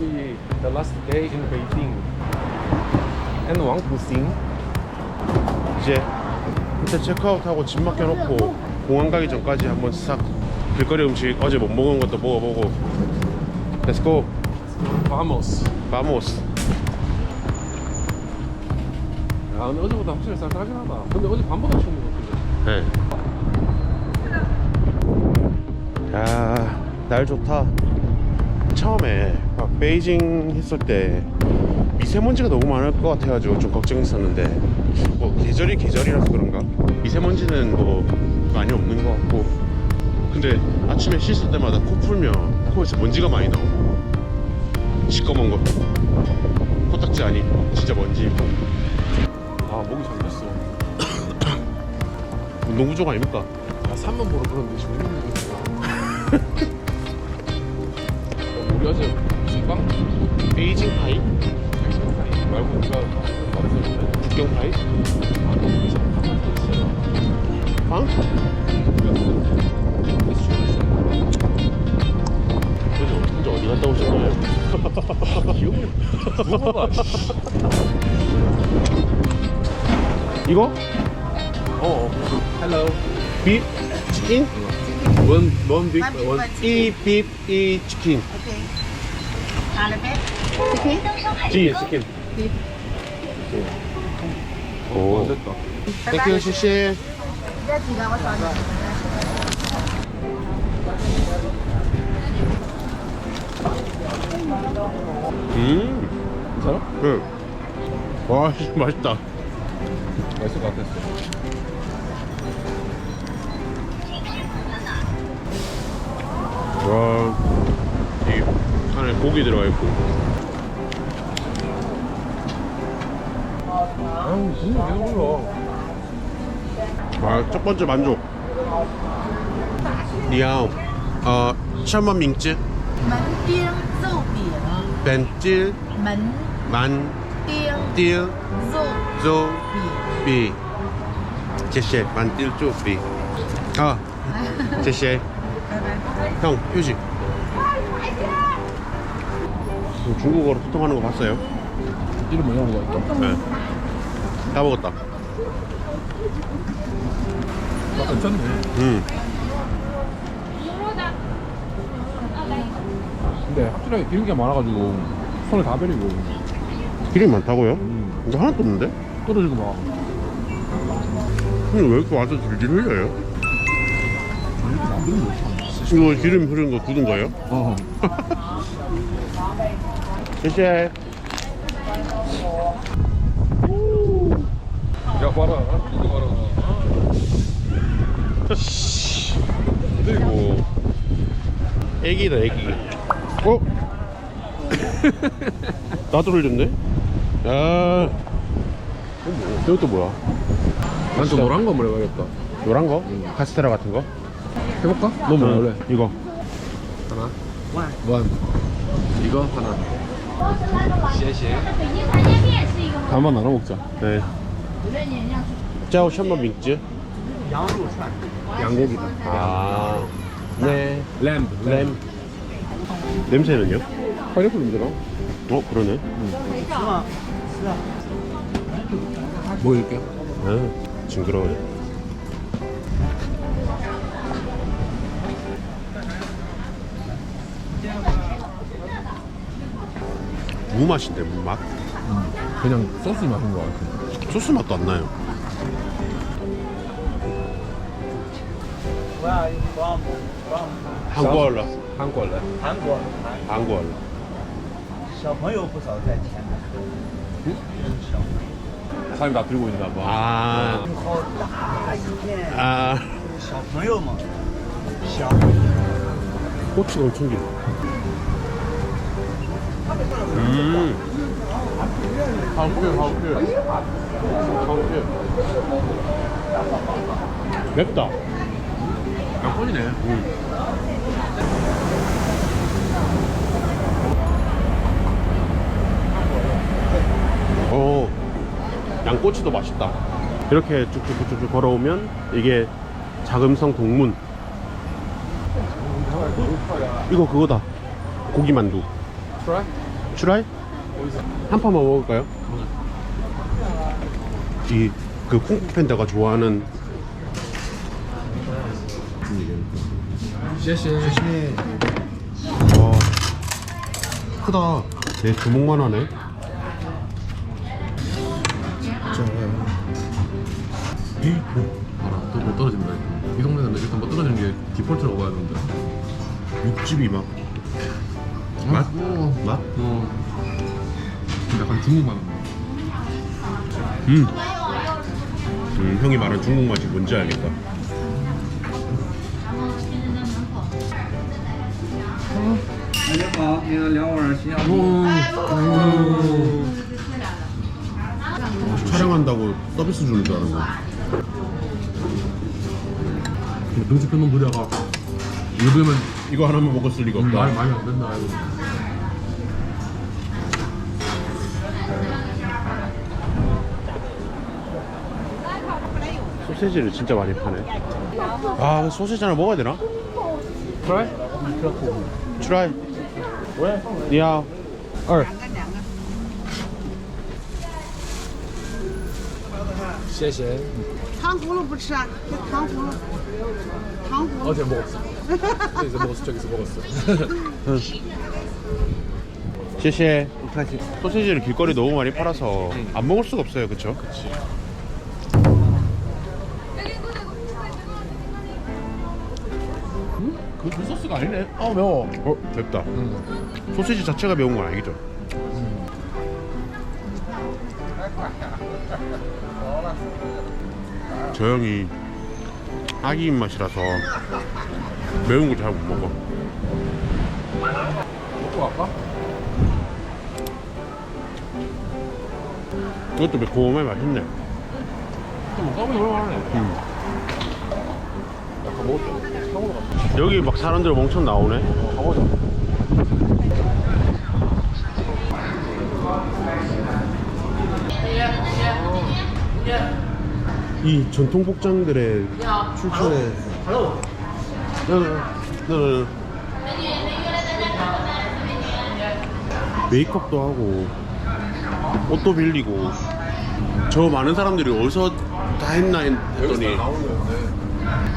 be the last day in Beijing. And want to sing. 이제 호텔 체크아웃하고 짐 맡겨놓고 공항 가기 전까지 한번 싹 길거리 음식 어제 못 먹은 것도 먹어보고 Let's go Vamos. Vamos 야, 근데 어제보다 확실히 쌀쌀하긴 하다. 근데 어제 밤보다 추운 것 같은데. 네. 야, 날 좋다. 처음에 막 베이징 했을 때 미세먼지가 너무 많을 것 같아가지고 좀 걱정했었는데 뭐 계절이 계절이라서 그런가? 미세먼지는 뭐 많이 없는 것 같고. 근데 아침에 씻을 때마다 코 풀면 코에서 먼지가 많이 나오고. 시꺼먼 거. 코딱지 아니 진짜 먼지. 아, 목이 잠겼어. 운동 부족 아닙니까? 아, 산만 보러 그런데 지금 우리 어제 빵? 베이징 파이? 파이 말고 우리가 말했었는데. 북경 파이? 아, 이상 한번더 있어요. 빵? 그래서 혼자 어디 갔다 오신 거예요? 기억을 누가 봐. 이거? 어. Hello. 비 치킨? One one big One big one. one. 이 비, 이 치킨. OK，好了 치킨? 어, 치킨. 어, 오. 땡큐 슈시. 아, 음. 괜찮아? 응. 와, 맛있다. 맛있을 것 같았어. 고기 들어가 있고. 아유 진짜 계속 아, 첫 번째 만족. 니하오. 어, 샤먼 밍쯔 만띵 쏘비 벤찔 만만띵 쏘비 제시에 만띵 쪼비 아 제시에 형 휴식 지. 중국어로 소통하는 거 봤어요? 이름 뭐냐고 깜짝 네. 다 먹었다. 아, 괜찮네. 음. 근데 확실하게 기름기가 많아가지고 손을 다 베리고 기름이 많다고요? 음. 이거 하나도 없는데? 떨어지고 막 근데 왜 이렇게 와서 질질 흘려요? 이거 기름 흐르는 거 굳은 거예요? 어. 谢谢.야 봐라 이거 봐라 그리고 애기다 애기. 어? 나도 흘렸네? 야. 이것도 뭐야? 난좀 노란 거 해봐야겠다 노란 거? 카스테라 같은 거? 해볼까? 너뭐 원래 이거. 하나 원 이거 하나 반반 나눠 먹자. 네. 짜오 샴바 민즈. 양고기다. 아. 네. 램. 램. 냄새는요? 파인애플 냄새나? 어 그러네. 응. 뭐 이렇게? 아 징그러워요. 무 맛인데, 무 맛? 그냥 소스 맛인 거 같아 소스 맛도 안 나요. 한국어라. 한국 원래 韩国，韩 한국어라. 小朋友不少在前面， 사람이 다 들고 있나 봐 아, 好大一片， 아. 小朋友嘛，小 꼬치가 엄청 길어. 음. 맵다. 양꼬지네 오, 양꼬치도 맛있다. 이렇게 쭉쭉쭉쭉 걸어오면 이게 자금성 동문. 이거 그거다. 고기 만두. 트라이? 추라이? 한 판만 먹을까요? 이그 쿵푸 팬다가 좋아하는 시시. 와 크다 내 주먹만 하네 알아. 또못 떨어진다. 이 동네는 일단 못 떨어지는 게 디폴트라고 봐야 되는데. 육즙이 막 맛? 어. 맛? 어. 약간 중국 맛. 음. 음, 형이 말한 중국 맛이 뭔지 알겠다. 어, 촬영한다고 서비스 주는 줄 알았네. 음식 끊는 부대가 이러면 이거 하나만 먹었을 리가 없다. 음, 말 많이 안 된다. 소세지를 진짜 많이 파네 아 소세지 하나 먹어야 되나? 그래? 추라이 왜? 니하오 二。谢谢。糖葫芦不吃啊？这糖葫芦，糖葫芦。 어제 먹었어. 저기서 먹었어. 저기서 먹었어.谢谢 소세지를 길거리 너무 많이 팔아서 안 먹을 수가 없어요 그쵸? 그, 그 소스가 아니네. 아 매워. 어 맵다 음. 소세지 자체가 매운 건 아니죠? 저 형이 아기 입맛이라서 매운 걸잘못 먹어 먹고 갈까? 이것도 매콤해 맛있네 좀 까불이 올라가네. 음. 약간 먹었죠. 상으로 갔다. 여기 막 사람들 엄청 나오네 어, 가보자. 이 전통 복장들의 출처에 네, 메이크업도 하고 옷도 빌리고 저 많은 사람들이 어디서 다 했나 했더니.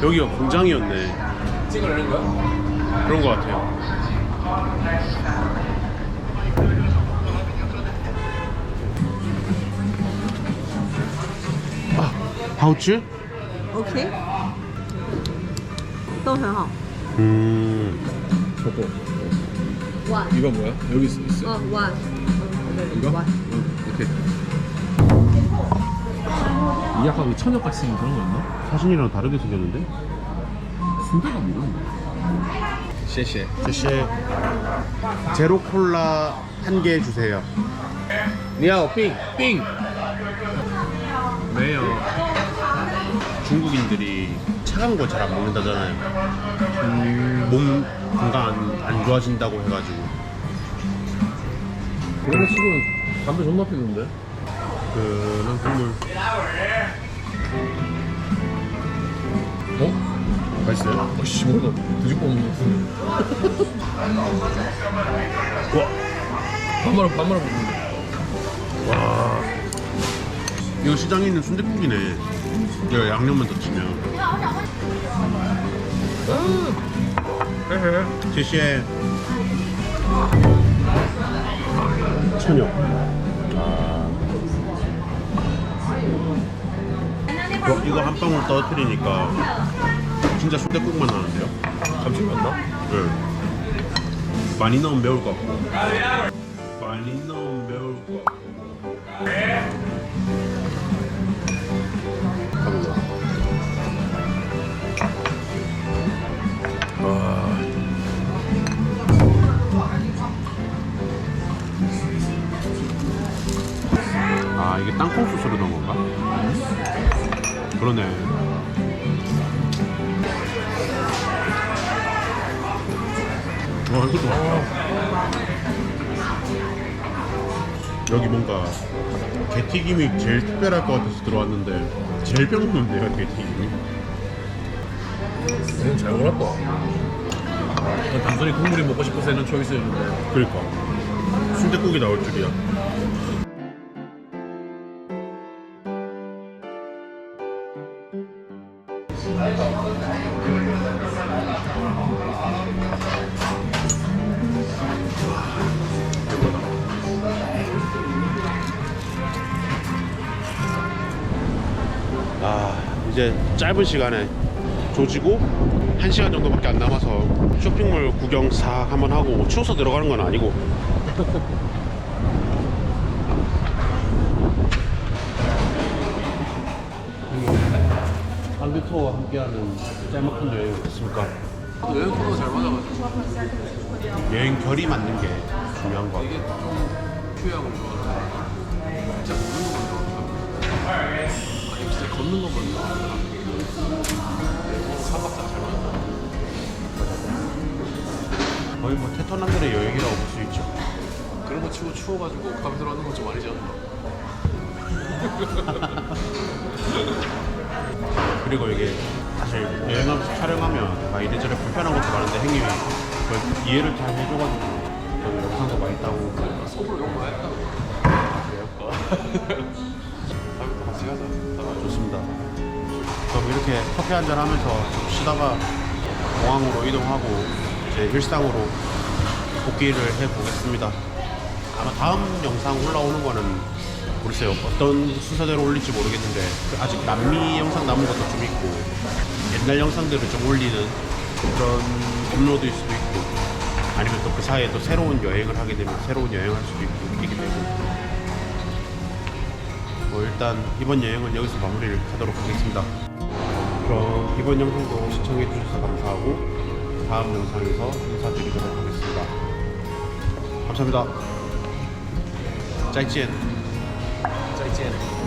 여기가 공장이었네 찍어내는 거야? 그런 것 같아요 아 하우츠? ，OK，都很好。 음 저거. 와， 이거 뭐야? 여기 있어. 있어. 哦，one， 이거? 와. 응. 이렇게. 이 약간 그 천엽같이 생긴 그런 거였나? 사진이랑 다르게 생겼는데? 군대가 뭐야? 쉐쉐 쉐쉐 제로 콜라 한 개 주세요. 니아오 삥삥. 왜요? 중국인들이 차가운 거 잘 안 먹는다잖아요. 음, 몸 건강 안, 안 좋아진다고 해가지고. 그런 식으로 담배 존나 피는데? 그런 국물. 맛있어요? 어씨 뭐가 뒤집고 먹는 거 와. 반말을 반말을 먹는데 와 이거 시장에 있는 순대국이네. 이거 양념만 더 치면. 제시에 천엽. 어, 이거 한 방울 떨어뜨리니까 진짜 순대국만 나는데요? 감칠맛 나? 네. 많이 넣으면 매울 것 같고 많이 넣으면 매울 것 같고 여기 뭔가 게튀김이 제일 특별할 것 같아서 들어왔는데 제일 별로인데요 게튀김이? 얘는 잘 골랐다. 단순히 국물이 먹고 싶어서 했는 초이스였는데. 그러니까. 순댓국이 나올 줄이야. 아 이제 짧은 시간에 조지고 한 시간 정도밖에 안 남아서 쇼핑몰 구경 싹 한번 하고 추워서 들어가는 건 아니고. 한류 투어와 함께하는 짤막한 여행이었습니까? 여행 코너 잘 맞아가지고. 여행 결이 맞는 게 중요한 거 이게 같아요. 좀 휴양을 좋아하는 진짜 아니 진짜 걷는 것만 좋아하는 삼박자 잘 맞아 거의 뭐 테토남들의 여행이라고 볼 수 있죠. 그런 거 치고 추워가지고 감이 들어가는 건 좀 아니지 않나? 그리고 이게 사실 여행하면서 촬영하면 막 이래저래 불편한 것도 많은데 형님이 그걸 이해를 잘 해줘가지고 영상도 많이 따고 속으로 욕 많이 했다고 그래요? 같이 가자 아, 좋습니다. 그럼 이렇게 커피 한잔 하면서 좀 쉬다가 공항으로 이동하고 제 일상으로 복귀를 해보겠습니다. 아마 다음 영상 올라오는 거는 모르겠어요. 어떤 순서대로 올릴지 모르겠는데 그 아직 남미 영상 남은 것도 좀 있고 옛날 영상들을 좀 올리는 그런 업로드일 수도 있고 아니면 또 그 사이에 또 새로운 여행을 하게 되면 새로운 여행을 할 수도 있고 이렇게 되고 뭐 일단 이번 여행은 여기서 마무리를 하도록 하겠습니다. 그럼 이번 영상도 시청해 주셔서 감사하고 다음 영상에서 인사드리도록 하겠습니다. 감사합니다. 짜이찌엔. 再见